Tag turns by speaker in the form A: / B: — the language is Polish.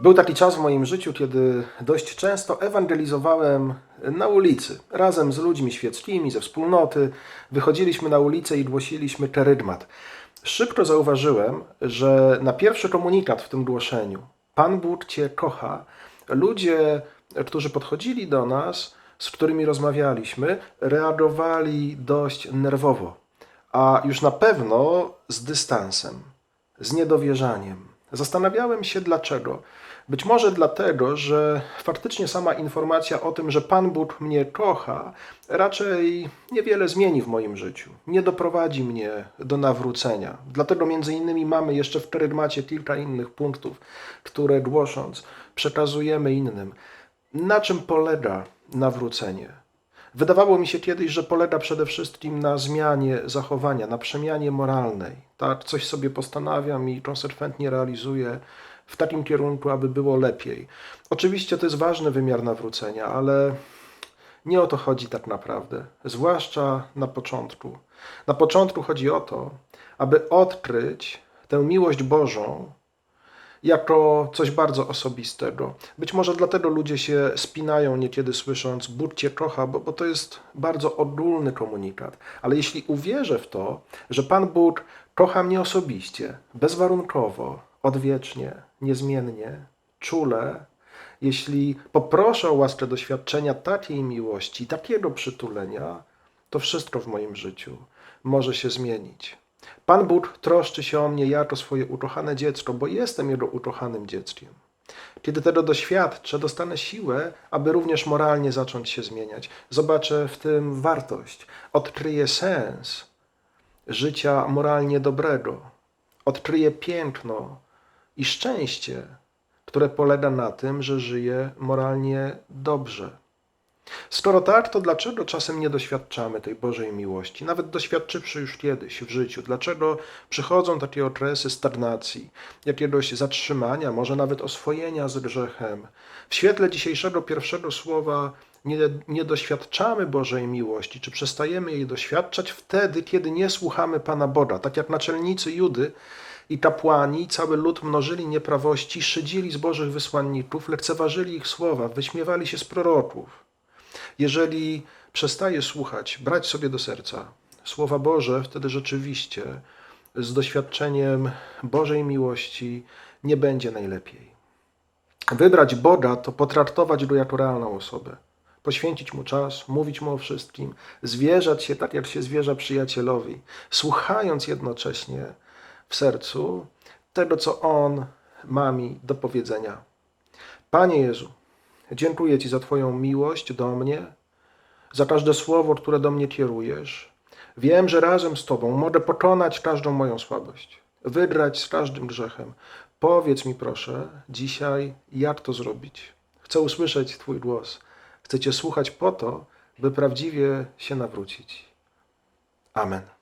A: Był taki czas w moim życiu, kiedy dość często ewangelizowałem na ulicy, razem z ludźmi świeckimi, ze wspólnoty. Wychodziliśmy na ulicę i głosiliśmy terydmat. Szybko zauważyłem, że na pierwszy komunikat w tym głoszeniu Pan Bóg Cię kocha. Ludzie, którzy podchodzili do nas, z którymi rozmawialiśmy, reagowali dość nerwowo, a już na pewno z dystansem, z niedowierzaniem. Zastanawiałem się dlaczego. Być może dlatego, że faktycznie sama informacja o tym, że Pan Bóg mnie kocha, raczej niewiele zmieni w moim życiu. Nie doprowadzi mnie do nawrócenia. Dlatego między innymi mamy jeszcze w Kerygmacie kilka innych punktów, które głosząc przekazujemy innym. Na czym polega nawrócenie? Wydawało mi się kiedyś, że polega przede wszystkim na zmianie zachowania, na przemianie moralnej. Tak, coś sobie postanawiam i konsekwentnie realizuję w takim kierunku, aby było lepiej. Oczywiście to jest ważny wymiar nawrócenia, ale nie o to chodzi tak naprawdę, zwłaszcza na początku. Na początku chodzi o to, aby odkryć tę miłość Bożą jako coś bardzo osobistego. Być może dlatego ludzie się spinają niekiedy słysząc Bóg Cię kocha, bo, bo to jest bardzo ogólny komunikat. Ale jeśli uwierzę w to, że Pan Bóg kocha mnie osobiście, bezwarunkowo, odwiecznie, niezmiennie, czule, jeśli poproszę o łaskę doświadczenia takiej miłości, takiego przytulenia, to wszystko w moim życiu może się zmienić. Pan Bóg troszczy się o mnie jako swoje ukochane dziecko, bo jestem Jego ukochanym dzieckiem. Kiedy tego doświadczę, dostanę siłę, aby również moralnie zacząć się zmieniać. Zobaczę w tym wartość, odkryję sens życia moralnie dobrego, odkryję piękno i szczęście, które polega na tym, że żyję moralnie dobrze. Skoro tak, to dlaczego czasem nie doświadczamy tej Bożej miłości, nawet doświadczywszy już kiedyś w życiu? Dlaczego przychodzą takie okresy stagnacji, jakiegoś zatrzymania, może nawet oswojenia z grzechem? W świetle dzisiejszego pierwszego słowa nie, nie doświadczamy Bożej miłości, czy przestajemy jej doświadczać wtedy, kiedy nie słuchamy Pana Boga, tak jak naczelnicy Judy i kapłani, cały lud mnożyli nieprawości, szydzili z Bożych wysłanników, lekceważyli ich słowa, wyśmiewali się z proroków. Jeżeli przestaje słuchać, brać sobie do serca Słowa Boże, wtedy rzeczywiście z doświadczeniem Bożej miłości nie będzie najlepiej. Wybrać Boga to potraktować Go jako realną osobę. Poświęcić Mu czas, mówić Mu o wszystkim, zwierzać się tak, jak się zwierza przyjacielowi, słuchając jednocześnie w sercu tego, co On ma mi do powiedzenia. Panie Jezu, Dziękuję Ci za Twoją miłość do mnie, za każde słowo, które do mnie kierujesz. Wiem, że razem z Tobą mogę pokonać każdą moją słabość, wygrać z każdym grzechem. Powiedz mi proszę dzisiaj, jak to zrobić. Chcę usłyszeć Twój głos. Chcę Cię słuchać po to, by prawdziwie się nawrócić. Amen.